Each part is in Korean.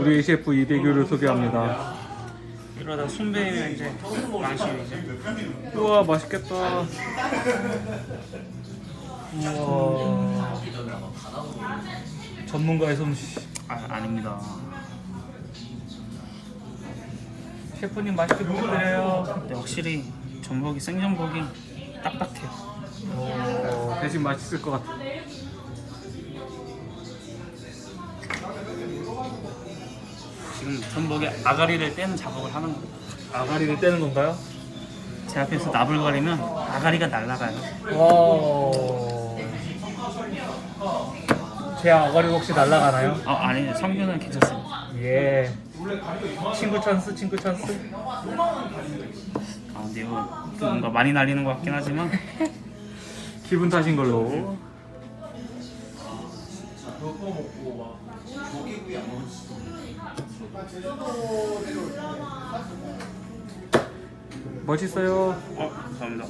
우리 셰프 이대규를 소개합니다. 이러다 순배이면 이제 망신이죠. 우와 맛있겠다. 우와. 전문가의 솜씨. 아 아닙니다. 셰프님 맛있게 먹어드려요. 근데 확실히 전복이 생전복이 딱딱해요. 어, 대신 맛있을 것 같아. 전복에 아가리를 떼는 작업을 하는 거예요. 아가리를 떼는 건가요? 제 앞에서 나불거리면 아가리가 날아가요. 와. 제 아가리 혹시 날아가나요? 아 아니 성균은 괜찮습니다. 예. 친구 찬스, 친구 찬스. 아 근데 이거 좀 뭔가 많이 날리는 것 같긴 하지만 기분 탓인 걸로. 멋있어요. 어 감사합니다.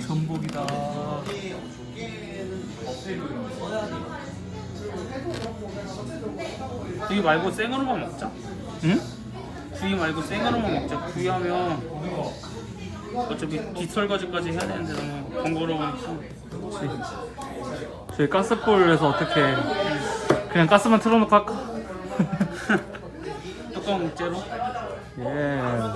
전복이다. 구이 말고 생으로만 먹자. 응? 구이 말고 생으로만 먹자. 구이 하면 어차피 뒷설거지까지 해야 되는데 너무 번거로우니까 저희 가스불에서 어떻게 그냥 가스만 틀어놓고 할까? 뚜껑 목재로 예. 아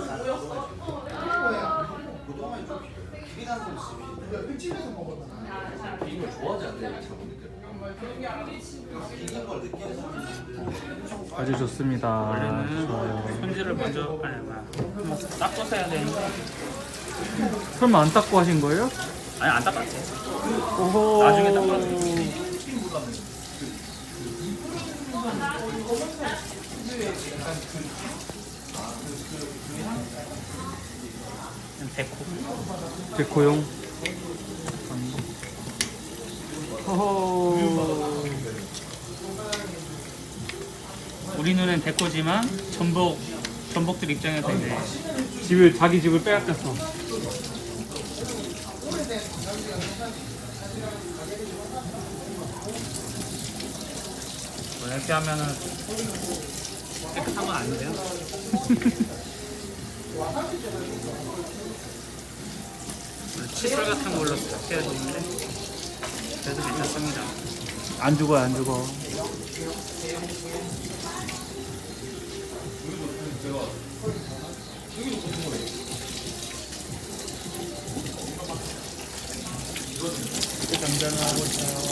주 좋습니다. 원래는 좋아요. 손질을 먼저 아니 뭐야 닦아서 해야 되는데 설마 안 닦고 하신 거예요? 아니 안 닦았지. 오호. 나중에 그냥 데코. 데코용. 호호. 우리 눈엔 데코지만 전복 전복들 입장에서 이제 집을 자기 집을 빼앗겼어. 뭐 이렇게 하면은 깨끗한 건 아닌데요. 칫솔 같은 걸로 닦여야 되는데 그래도 괜찮습니다. 안 죽어요, 안 죽어. 장전하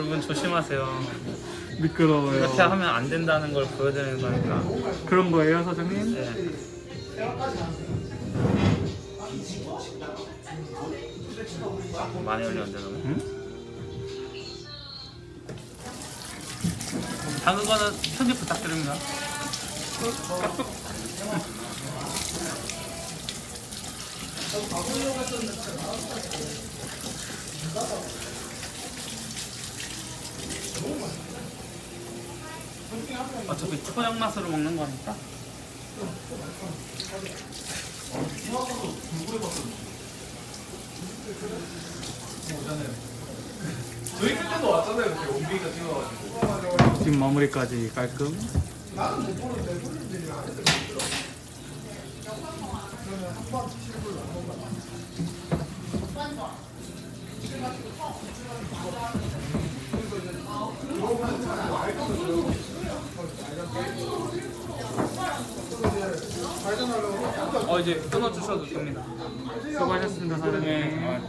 여러분 조심하세요. 미끄러워요. 이렇게 하면 안 된다는 걸 보여드리는 거니까. 그런 거예요, 사장님? 네. 많이 올렸는데 너무. 응? 작은 거는 편집 부탁드립니다. 어차피 초장 맛으로 먹는 거니까. 저희 그때도 왔잖아요. 그때 원빈이가 찍어가지고. 뒷 마무리까지 깔끔. 어 이제 끊어 주셔도 됩니다. 수고하셨습니다, 사장님. 네.